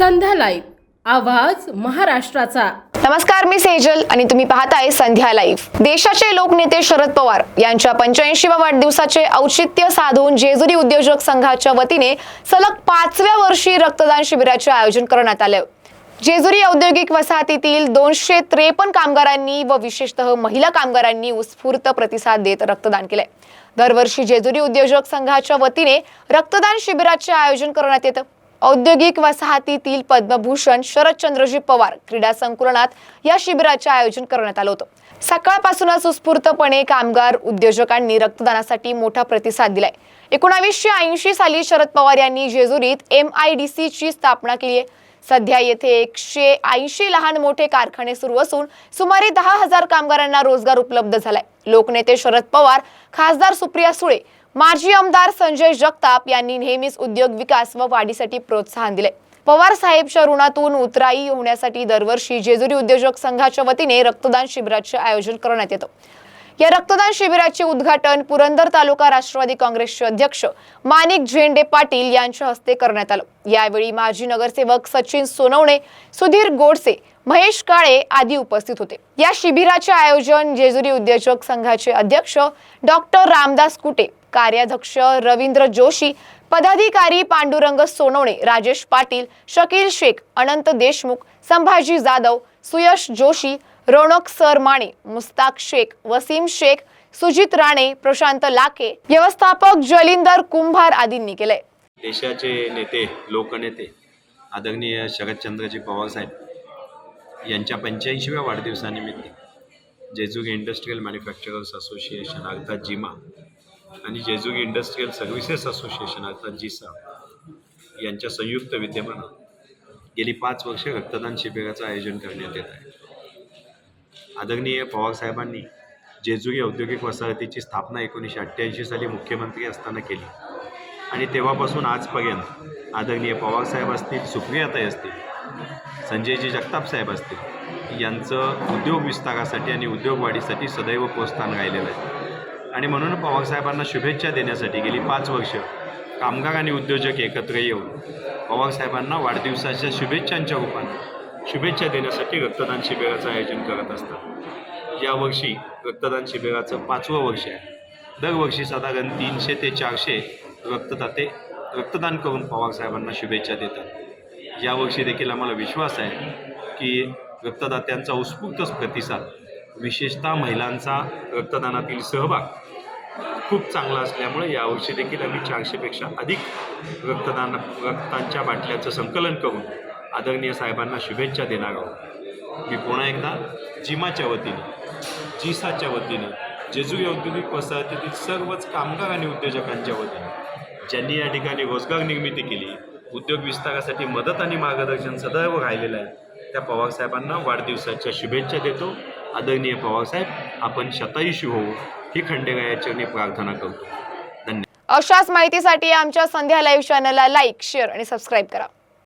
संध्या live आवाज महाराष्ट्राचा. नमस्कार मी सेजल आणि तुम्ही पाहताय संध्या लाईव्ह देशाचे लोकनेते शरद पवार यांच्या पंच्याऐंशीव्या वाढदिवसाचे औचित्य साधून जेजुरी उद्योजक संघाच्या वतीने सलग पाचव्या वर्षी रक्तदान शिबिराचे आयोजन करण्यात आले. जेजुरी औद्योगिक वसाहतीतील दोनशे त्रेपन्न कामगारांनी व विशेषतः महिला कामगारांनी उत्स्फूर्त प्रतिसाद देत रक्तदान केले. दरवर्षी जेजुरी उद्योजक संघाच्या वतीने रक्तदान शिबिराचे आयोजन करण्यात येतं. औद्योगिक वसाहतीतील पद्मभूषण शरदचंद्रजी पवार क्रीडा संकुलनात या शिबिराचे आयोजन करण्यात आलं होतं. सकाळपासूनच उत्स्फूर्तपणे कामगार उद्योजकांनी रक्तदानासाठी मोठा प्रतिसाद दिलाय. एकोणावीसशे ऐंशी साली शरद पवार यांनी जेजुरीत एम आय डी सी ची स्थापना केली आहे. सध्या येथे एकशे ऐंशी लहान मोठे कारखाने सुरू असून सुमारे दहा हजार कामगारांना रोजगार उपलब्ध झालाय. लोकनेते शरद पवार खासदार सुप्रिया सुळे माजी आमदार संजय जगताप यांनी नेहमीच उद्योग विकास व वाढीसाठी प्रोत्साहन दिले पवार साहेबच्या ऋणातून उतराई होण्यासाठी दरवर्षी जेजुरी उद्योजक संघाच्या वतीने रक्तदान शिबिराचे आयोजन करण्यात येतं. या रक्तदान शिबिराचे उद्घाटन पुरंदर तालुका राष्ट्रवादी काँग्रेसचे अध्यक्ष माणिक झेंडे पाटील यांच्या हस्ते करण्यात आलं. यावेळी माजी नगरसेवक सचिन सोनवणे सुधीर गोडसे महेश काळे आदी उपस्थित होते. या शिबिराचे आयोजन जेजुरी उद्योजक संघाचे अध्यक्ष डॉक्टर रामदास कुटे कार्याध्यक्ष रवींद्र जोशी पदाधिकारी पांडुरंग सोनवणे राजेश पाटील शकील शेख अनंत देशमुख संभाजी जाधव सुयश जोशी रोनक सर माने मुस्ताक शेख वसीम शेख सुजित राणे प्रशांत लाके व्यवस्थापक जलिंदर कुंभार आदींनी केले. देशाचे नेते लोकनेते आदरणीय शरदचंद्रजी पवारसाहेब यांच्या पंच्याऐंशीव्या वाढदिवसानिमित्त जेजुरी इंडस्ट्रीयल मॅन्युफॅक्चरर्स असोसिएशन अर्थात जिमा आणि जेजुरी इंडस्ट्रीयल सर्व्हिसेस असोसिएशन अर्थात जिसा यांच्या संयुक्त विद्यमानं गेली पाच वर्ष रक्तदान शिबिराचं आयोजन करण्यात येत आहे. आदरणीय पवारसाहेबांनी जेजुरी औद्योगिक वसाहतीची स्थापना एकोणीसशे अठ्ठ्याऐंशी साली मुख्यमंत्री असताना केली. आणि तेव्हापासून आजपर्यंत आदरणीय पवारसाहेब असतील सुप्रियाताई असतील संजयजी जगताप साहेब असतील यांचं उद्योग विस्तारासाठी आणि उद्योग वाढीसाठी सदैव प्रोत्साहन राहिलेलं आहे. आणि म्हणून पवारसाहेबांना शुभेच्छा देण्यासाठी गेली पाच वर्ष कामगार आणि उद्योजक एकत्र येऊन पवारसाहेबांना वाढदिवसाच्या शुभेच्छांच्या रूपाने शुभेच्छा देण्यासाठी रक्तदान शिबिराचं आयोजन करत असतात. यावर्षी रक्तदान शिबिराचं पाचवं वर्ष आहे. दरवर्षी साधारण तीनशे ते चारशे रक्तदाते रक्तदान करून पवारसाहेबांना शुभेच्छा देतात. यावर्षी देखील आम्हाला विश्वास आहे की रक्तदात्यांचा उत्स्फूर्तच प्रतिसाद विशेषतः महिलांचा रक्तदानातील सहभाग खूप चांगला असल्यामुळे यावर्षी देखील आम्ही चारशेपेक्षा अधिक रक्तदान रक्तांच्या बाटल्याचं संकलन करून आदरणीय साहेबांना शुभेच्छा देणार आहोत. मी पुन्हा एकदा जिमाच्या वतीने जिसाच्या वतीने जेजू औद्योगिक वसाहतीतील सर्वच कामगार आणि उद्योजकांच्या वतीने ज्यांनी या ठिकाणी रोजगार निर्मिती केली उद्योग विस्तारासाठी मदत आणि मार्गदर्शन सदैव राहिलेलं आहे त्या पवारसाहेबांना वाढदिवसाच्या शुभेच्छा देतो. आदरणीय पवारसाहेब आपण शतायुषी होऊ. ही खंडेरायाचरणी प्रार्थना करतो. धन्यवाद अशाच माहितीसाठी आमच्या संध्या लाईव्ह चॅनलला लाईक शेअर आणि सबस्क्राईब करा.